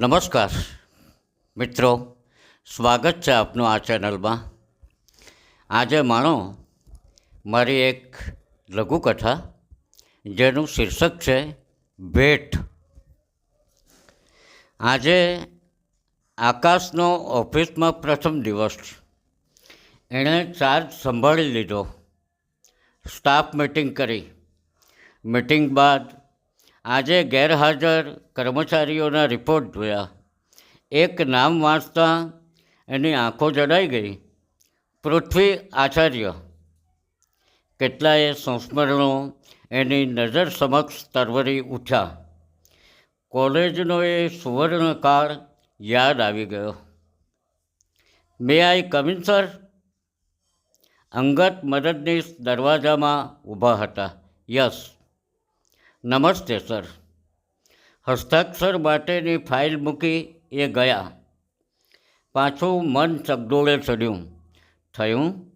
નમસ્કાર. મિત્રો, સ્વાગત છે આપનું આ ચેનલમાં. આજે માણો મારી એક લઘુકથા, જેનું શીર્ષક છે ભેટ. આજે આકાશનો ઓફિસમાં પ્રથમ દિવસ. એણે ચાર્જ સંભાળી લીધો. સ્ટાફ મિટિંગ કરી. મિટિંગ બાદ આજે ગેરહાજર કર્મચારીઓના રિપોર્ટ જોયા. એક નામ વાંચતા એની આંખો જડાઈ ગઈ. પૃથ્વી આચાર્ય. કેટલાય સંસ્મરણો એની નજર સમક્ષ તરવરી ઉઠ્યા. કોલેજનો એ સુવર્ણકાળ યાદ આવી ગયો. મે આઈ કમિન સર અંગત મદદનીશ દરવાજામાં ઊભા હતા. યસ નમસ્તે, સર. હસ્તાક્ષર માટેની ફાઇલ મૂકી એ ગયા. પાછું મન ચગડોળે ચડ્યું. થયું?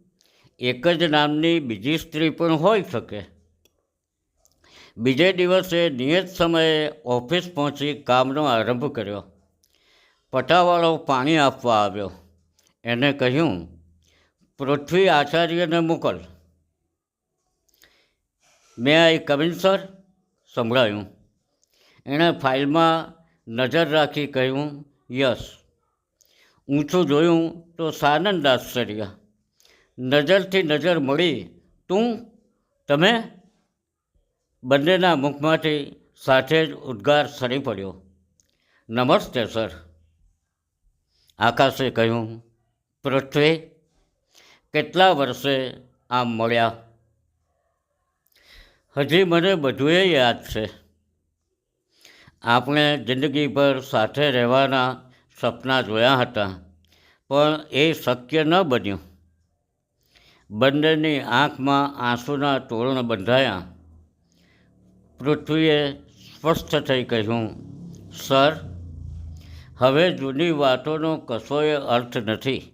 એક જ નામની બીજી સ્ત્રી પણ હોઈ શકે. બીજે દિવસે નિયત સમયે ઓફિસ પહોંચી કામનો આરંભ કર્યો. પટાવાળો પાણી આપવા આવ્યો. એને કહ્યું, પૃથ્વી આચાર્યને મોકલ. મેં આઈ કમિન સર સંભળાયું. એણે ફાઇલમાં નજર રાખી કહ્યું યસ ઊંચું જોયું તો સાનંદ આશ્ચર્ય. નજરથી નજર મળી તું? તમે? બંનેના મુખમાંથી સાથે જ ઉદ્ગાર સરી પડ્યો. નમસ્તે, સર. આકાશે કહ્યું, પૃથ્વી, કેટલા વર્ષે આમ મળ્યા? હજી મને બધુંય યાદ છે. આપણે જિંદગીભર સાથે રહેવાના સપના જોયા હતા, પણ એ શક્ય ન બન્યું. બંનેની આંખમાં આંસુના તોરણ બંધાયા. પૃથ્વીએ સ્પષ્ટ થઈ કહ્યું, સર, હવે જૂની વાતોનો કશોય અર્થ નથી.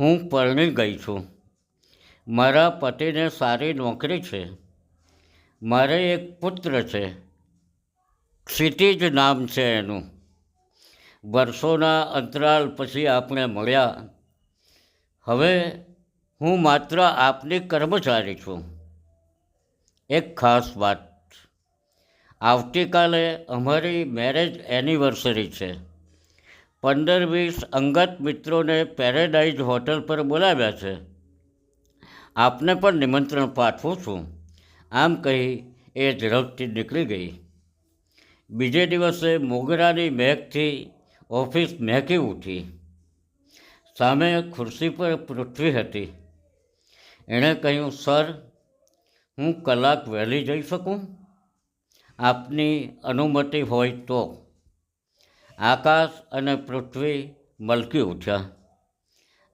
હું પરણી ગઈ છું. મારા પતિને સારી નોકરી છે. મારે એક પુત્ર છે. ક્ષિતિજ નામ છે એનું. વર્ષોના અંતરાલ પછી આપણે મળ્યા. હવે હું માત્ર આપની કર્મચારી છું. એક ખાસ વાત. આવતીકાલે અમારી મેરેજ એનિવર્સરી છે. પંદર વીસ અંગત મિત્રોને પેરેડાઇઝ હોટલ પર બોલાવ્યા છે. આપને પણ નિમંત્રણ પાઠવું છું. આમ કહી એ ઝડપથી નીકળી ગઈ. બીજે દિવસે મોગરાની મહેકથી ઓફિસ મહેકી ઉઠી. સામે ખુરશી પર પૃથ્વી હતી. એણે કહ્યું, સર, હું કલાક વહેલી જઈ શકું? આપની અનુમતિ હોય તો. આકાશ અને પૃથ્વી મલકી ઉઠ્યા.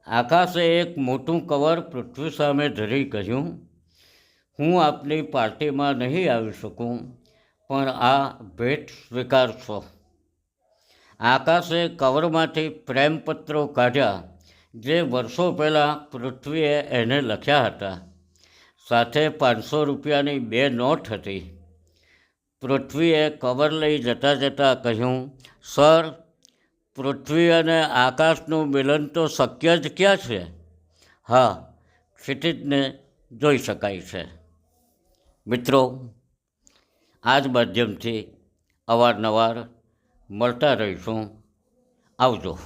આકાશે એક મોટું કવર પૃથ્વી સામે ધરી કહ્યું હું આપની પાર્ટીમાં નહીં આવી શકું, પણ આ ભેટ સ્વીકારશો. આકાશે કવરમાંથી પ્રેમપત્રો કાઢ્યા, જે વર્ષો પહેલાં પૃથ્વીએ એને લખ્યા હતા. સાથે પાંચસો રૂપિયાની બે નોટ હતી. પૃથ્વીએ કવર લઈ જતાં જતાં કહ્યું, સર, પૃથ્વી અને આકાશનું મિલન તો શક્ય જ ક્યાં છે? હા, ક્ષિતિજને જોઈ શકાય છે. મિત્રો આ જ માધ્યમથી અવારનવાર મળતા રહીશું. આવજો.